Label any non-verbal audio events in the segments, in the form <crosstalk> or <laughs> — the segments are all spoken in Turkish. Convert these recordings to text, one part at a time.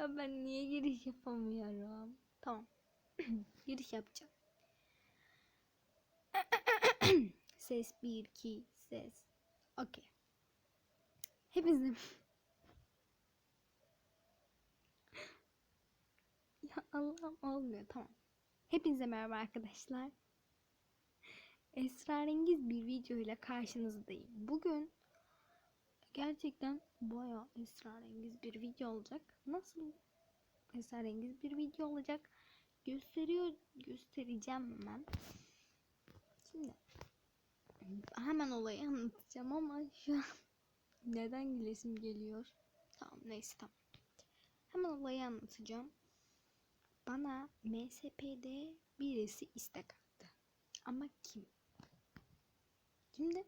Ya ben niye giriş yapamıyorum? Tamam. <clears throat> giriş yapacağım. <clears throat> ses 1 2 ses. Okey. Hepinizin <laughs> Ya Allah'ım olmuyor tamam. Hepinize merhaba arkadaşlar. Esrarengiz bir video ile karşınızdayım. Bugün gerçekten bayağı esrarengiz bir video olacak. Nasıl esrarengiz bir video olacak? Gösteriyor, göstereceğim hemen. Şimdi hemen olayı anlatacağım ama şu an <laughs> neden gülesim geliyor? Tamam neyse tamam. Hemen olayı anlatacağım. Bana MSP'de birisi istek attı. Ama kim? Şimdi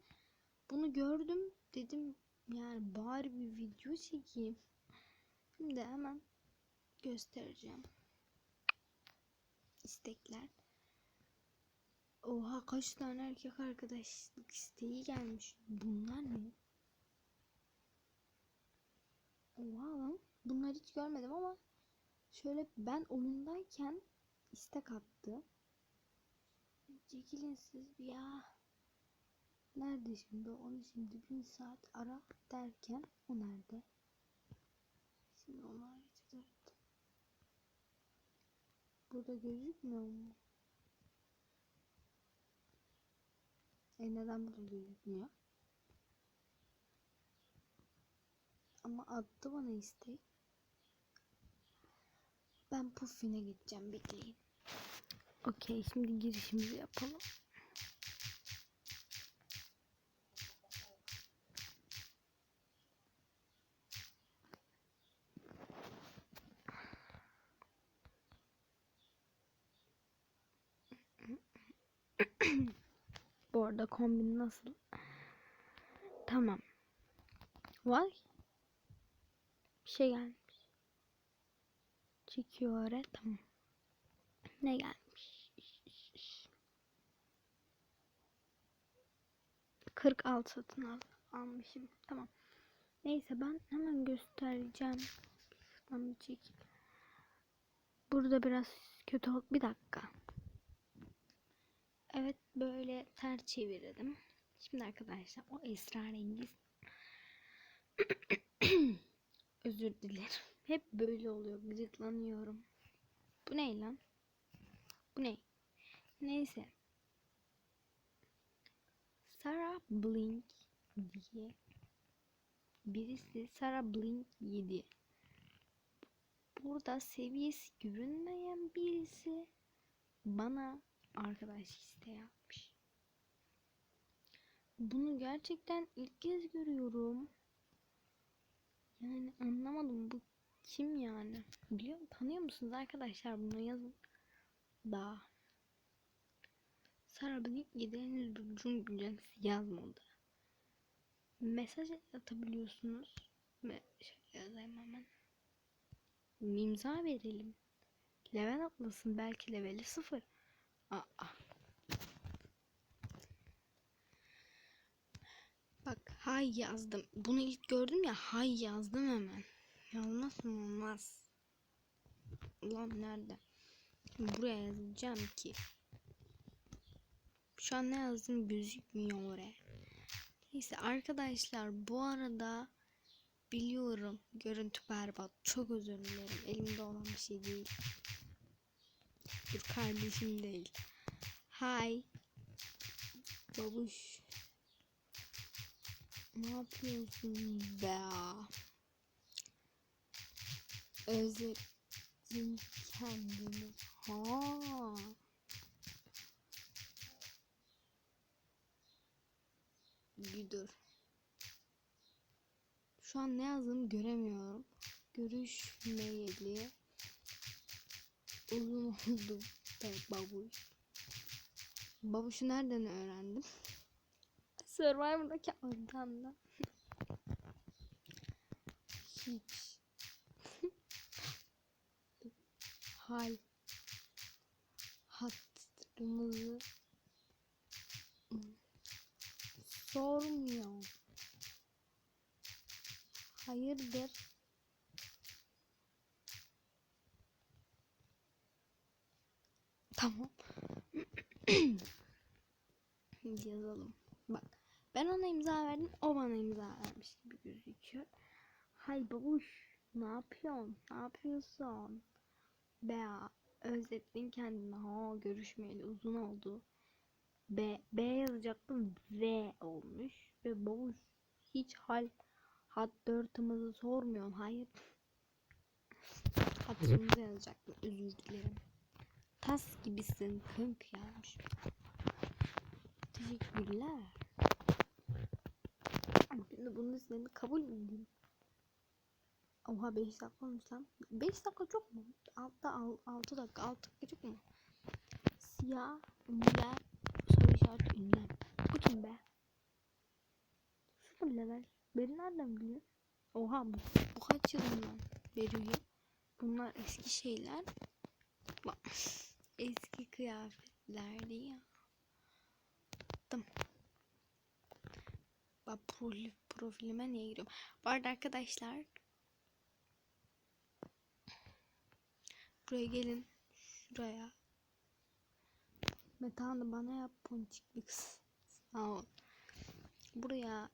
bunu gördüm dedim yani bari bir video çekeyim. Şimdi hemen göstereceğim. İstekler. Oha kaç tane erkek arkadaşlık isteği gelmiş. Bunlar ne? Oha lan. Bunları hiç görmedim ama şöyle ben oyundayken istek attı. Çekilin siz bir ya. Nerede şimdi? Onu şimdi bin saat ara derken o nerede? Şimdi onu arayacağız. Burada gözükmüyor mu? E neden burada gözükmüyor? Ama attı bana istek. Ben Puffin'e gideceğim bekleyin. Okey şimdi girişimizi yapalım. Bu arada kombin nasıl? Tamam. Vay. Bir şey gelmiş. Çekiyor oraya tamam. Ne gelmiş? 46 satın al almışım. Tamam. Neyse ben hemen göstereceğim. Şuradan bir çek. Burada biraz kötü oldu. Bir dakika. Evet böyle ters çevirdim. Şimdi arkadaşlar o esrarengiz <coughs> özür dilerim. Hep böyle oluyor. Gıcıklanıyorum. Bu ne lan? Bu ne? Neyse. Sarah Blink diye birisi Sarah Blink 7. Burada seviyesi görünmeyen birisi bana arkadaş isteği yapmış. Bunu gerçekten ilk kez görüyorum. Yani anlamadım bu kim yani? Biliyor tanıyor musunuz arkadaşlar bunu yazın. Da. Blink 7 henüz bir güncesi yazmadı. Mesaj atabiliyorsunuz. Ve şöyle yazayım hemen. İmza verelim. Level atlasın belki leveli sıfır. Bak hay yazdım. Bunu ilk gördüm ya hay yazdım hemen. Yazmaz mı olmaz. Ulan nerede? Şimdi buraya yazacağım ki. Şu an ne yazdım gözükmüyor oraya. Neyse arkadaşlar bu arada biliyorum görüntü berbat. Çok özür dilerim. Elimde olan bir şey değil. Dur kardeşim değil. Hay. Babuş. Ne yapıyorsun be? Özledin kendini. Ha. Dur. Şu an ne yazdığımı göremiyorum. Görüşmeyeli uzun oldu be babuş. Babuşu nereden öğrendim? Survivor'daki adamdan. Hiç. Hal. Hatırımızı sormuyor. Hayırdır? Tamam. <clears throat> Yazalım. Bak. Ben ona imza verdim. O bana imza vermiş gibi gözüküyor. Hay babuş. Ne yapıyorsun? Ne yapıyorsun? Bea. Özlettin kendini. Ha görüşmeyeli uzun oldu. B. B yazacaktım. V olmuş. Ve babuş. Hiç hal hat dörtümüzü sormuyorsun. Hayır. Hatırımızı yazacaktım. Özür dilerim. Tas gibisin kınk yazmış. Teşekkürler. Şimdi bunun üzerine kabul mü edeyim? Oha 5 dakika olmuş lan. 5 dakika çok mu? Altta 6 dakika. 6 dakika çok mu? Siyah ünlem soru işareti ünlem. Bu kim be? Sıfır level. Beni nereden biliyor? Oha bu, bu kaç yılından beri? Bunlar eski şeyler. Bak eski kıyafetlerdi ya. Tamam. Bak profil, profilime niye giriyorum? Bu arada arkadaşlar buraya gelin şuraya Metanı bana yap ponçikli kız. Sağ ol. Buraya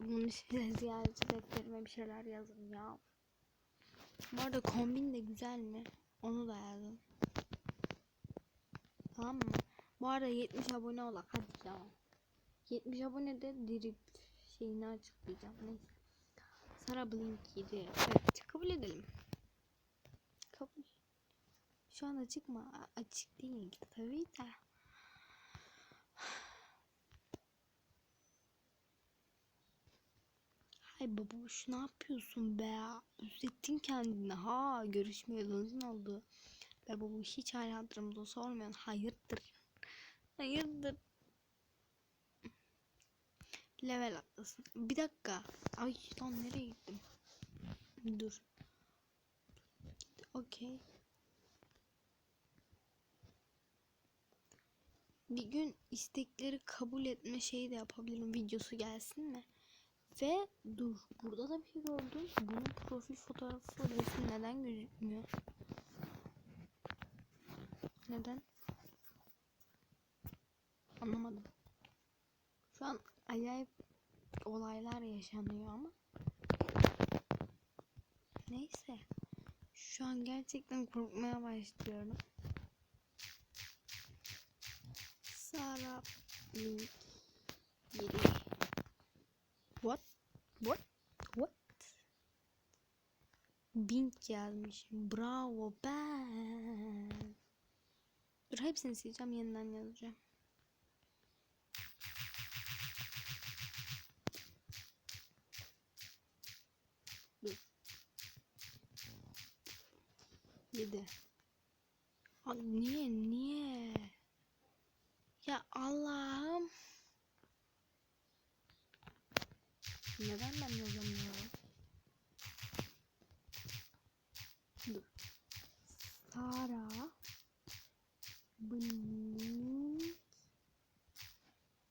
bunun içine ziyaretçi defterime bir şeyler yazın ya. Bu arada kombin de güzel mi? Onu da yazın. Tamam mı? Bu arada 70 abone olak hadi ya. 70 abone de drip şeyini açıklayacağım. Neyse. Sara Blink 7. Evet kabul edelim. Kabul. Şu an açık mı? Açık değil tabii de. Hay babuş ne yapıyorsun be? Üzlettin kendini. Ha görüşmeyeli uzun oldu. Be babuş hiç hal hatırımda sormuyorsun. Hayırdır? Hayırdır? Level atlasın. Bir dakika. Ay lan nereye gittim? Dur. Okey. Bir gün istekleri kabul etme şeyi de yapabilirim. Videosu gelsin mi? Ve dur burada da bir şey gördüm. Bunun profil fotoğrafı resmi neden gözükmüyor? Neden? Anlamadım. Şu an acayip olaylar yaşanıyor ama. Neyse. Şu an gerçekten korkmaya başlıyorum. Sara Link 7 What? What? What? Bink yazmışım. Bravo ben. Dur hepsini sileceğim yeniden yazacağım. Dur. Yedi. Abi niye niye? Ya Allah'ım. Neden ben yazamıyorum? Dur. Sara Blink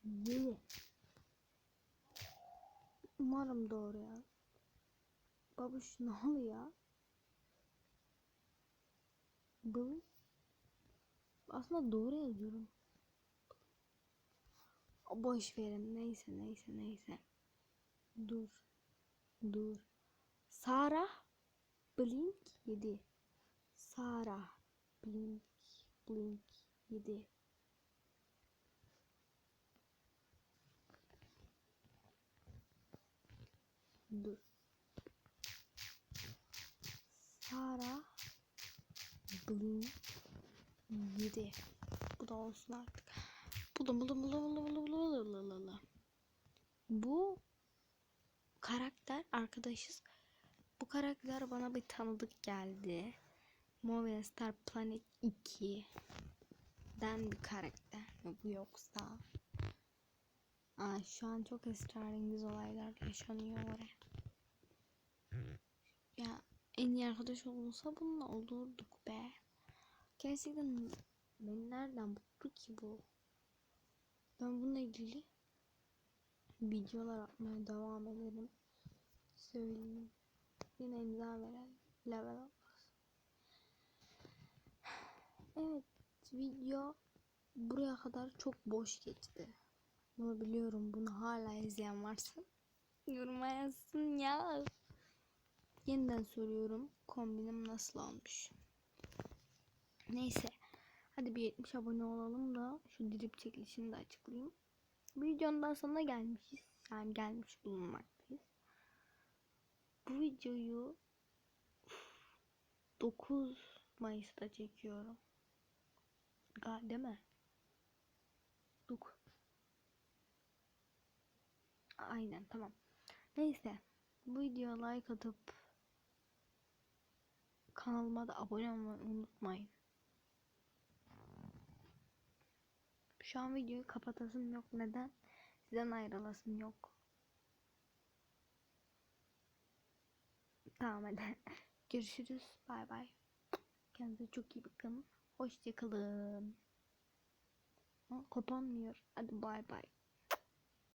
Yedi. Umarım doğru ya. Babuş ne oluyor? Blink aslında doğru yazıyorum. Boş verin. Neyse neyse neyse. Dur. Dur. Sara Blink 7. Sara Blink Blink 7. Dur. Sara Blink 7. Bu da olsun artık. Buldum buldum buldum buldum buldum buldum buldum buldum. Bu karakter arkadaşız. Bu karakter bana bir tanıdık geldi. Movie Star Planet 2 den bir karakter mi bu yoksa? Aa, şu an çok esrarengiz olaylar yaşanıyor oraya. En iyi arkadaş olursa bununla olurduk be. Gerçekten beni nereden buldu ki bu? Ben bununla ilgili videolar atmaya devam edelim. Söyleyeyim. Yine imza verelim. Level olmaz. Evet. video buraya kadar çok boş geçti. Bunu biliyorum. Bunu hala izleyen varsa yoruma yazsın ya. Yeniden soruyorum. Kombinim nasıl olmuş? Neyse. Hadi bir 70 abone olalım da şu drip çekilişini de açıklayayım. Bu videonun daha sonuna gelmişiz. Yani gelmiş bulunmaktayız. Bu videoyu 9 Mayıs'ta çekiyorum. Gal değil mi? Duk. Aynen tamam. Neyse. Bu videoya like atıp kanalıma da abone olmayı unutmayın. Şu an videoyu kapatasım yok. Neden? Sizden ayrılasım yok. Tamam hadi. <laughs> Görüşürüz. Bay bay. Kendinize çok iyi bakın. Hoşçakalın. Kapanmıyor. Hadi bay bay.